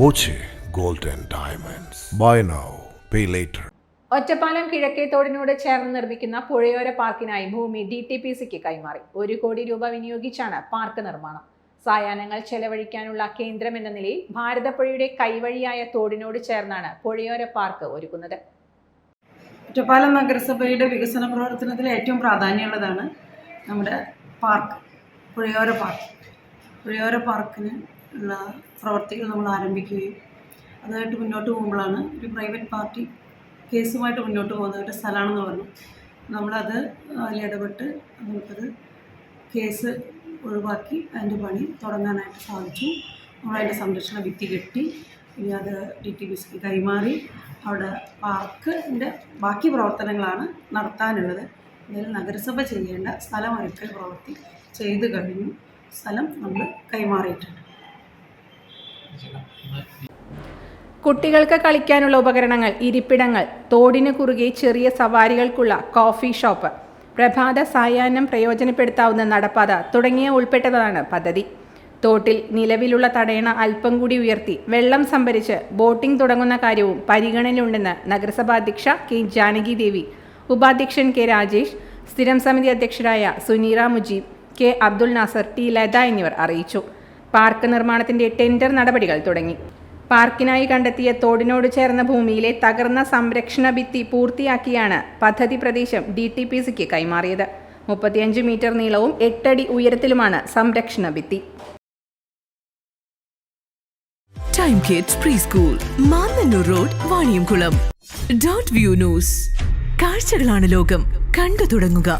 Boche gold diamonds. Buy now pay later. Ottapalam കിഴക്കേത്തോടിനോട് ചേർന്ന് നിർമ്മിക്കുന്ന പുഴയോര പാർക്കിനായി ഭൂമി ഡി ടി പി സിക്ക് കൈമാറി. ഒരു കോടി രൂപ വിനിയോഗിച്ചാണ് പാർക്ക് നിർമ്മാണം. സായാഹ്നങ്ങൾ ചെലവഴിക്കാനുള്ള കേന്ദ്രം എന്ന നിലയിൽ ഭാരതപ്പുഴയുടെ കൈവഴിയായ തോടിനോട് ചേർന്നാണ് പുഴയോര പാർക്ക് ഒരുക്കുന്നത്. ഒറ്റപ്പാലം നഗരസഭയുടെ വികസന പ്രവർത്തനത്തിൽ ഏറ്റവും പ്രാധാന്യമുള്ളതാണ് നമ്മുടെ പാർക്ക് പുഴയോര പാർക്ക്. പുഴയോര പാർക്കിന് ഉള്ള പ്രവർത്തികൾ നമ്മൾ ആരംഭിക്കുകയും അതായിട്ട് മുന്നോട്ട് പോകുമ്പോഴാണ് ഒരു പ്രൈവറ്റ് പാർട്ടി കേസുമായിട്ട് മുന്നോട്ട് പോകുന്ന ഒരു സ്ഥലമാണെന്ന് പറഞ്ഞു. നമ്മളത് അതിൽ ഇടപെട്ട് നമുക്കത് കേസ് ഒഴിവാക്കി അതിന്റെ പണി തുടങ്ങാനായിട്ട് സാധിച്ചു. നമ്മളതിന്റെ സംരക്ഷണ ഭിത്തി കെട്ടി ഇനി അത് ഡി ടി ബി സിക്ക് കൈമാറി അവിടെ പാർക്കിന്റെ ബാക്കി പ്രവർത്തനങ്ങളാണ് നടത്താനുള്ളത്. എന്തായാലും നഗരസഭ ചെയ്യേണ്ട സ്ഥലമൊരുക്കൽ പ്രവൃത്തി ചെയ്തു കഴിഞ്ഞു. സ്ഥലം നമ്മൾ കൈമാറിയിട്ടുണ്ട്. കുട്ടികൾക്ക് കളിക്കാനുള്ള ഉപകരണങ്ങൾ ഇരിപ്പിടങ്ങൾ തോടിന് കുറുകെ ചെറിയ സവാരികൾക്കുള്ള കോഫി ഷോപ്പ് പ്രഭാത സായാഹ്നം പ്രയോജനപ്പെടുത്താവുന്ന നടപ്പാത തുടങ്ങിയ ഉൾപ്പെട്ടതാണ് പദ്ധതി. തോട്ടിൽ നിലവിലുള്ള തടയണ അല്പം കൂടി ഉയർത്തി വെള്ളം സംഭരിച്ച് ബോട്ടിംഗ് തുടങ്ങുന്ന കാര്യവും പരിഗണനയിലുണ്ടെന്ന് നഗരസഭാ അധ്യക്ഷ കെ ജാനകി ദേവി ഉപാധ്യക്ഷൻ കെ രാജേഷ് സ്ഥിരം സമിതി അധ്യക്ഷരായ സുനീറ മുജീബ് കെ അബ്ദുൽ നാസർ ടി ലത എന്നിവർ അറിയിച്ചു. പാർക്ക് നിർമ്മാണത്തിന്റെ ടെൻഡർ നടപടികൾ തുടങ്ങി. പാർക്കിനായി കണ്ടെത്തിയ തോടിനോട് ചേർന്ന ഭൂമിയിലെ തകർന്ന സംരക്ഷണ ഭിത്തി പൂർത്തിയാക്കിയാണ് പദ്ധതി പ്രദേശം ഡി ടി പി സിക്ക് കൈമാറിയത്. മുപ്പത്തിയഞ്ച് മീറ്റർ നീളവും എട്ടടി ഉയരത്തിലുമാണ് സംരക്ഷണ ഭിത്തി. Time kids pre school road Vaniyamkulam dot view news കാഴ്ചകളാണ് ലോകം. കണ്ടു തുടങ്ങുക.